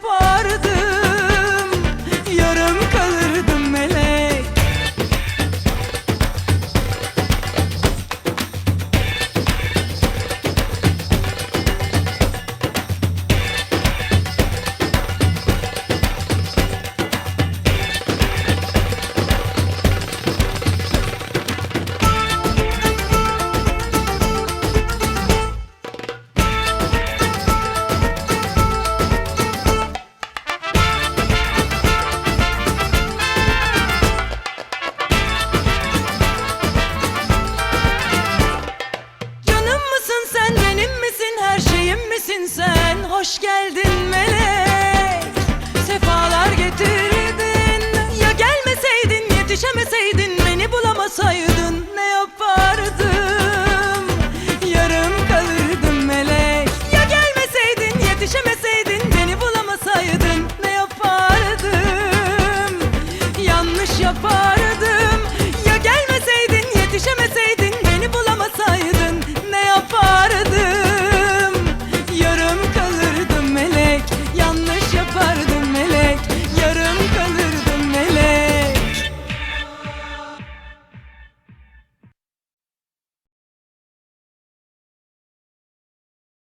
boy. hoş geldin melek.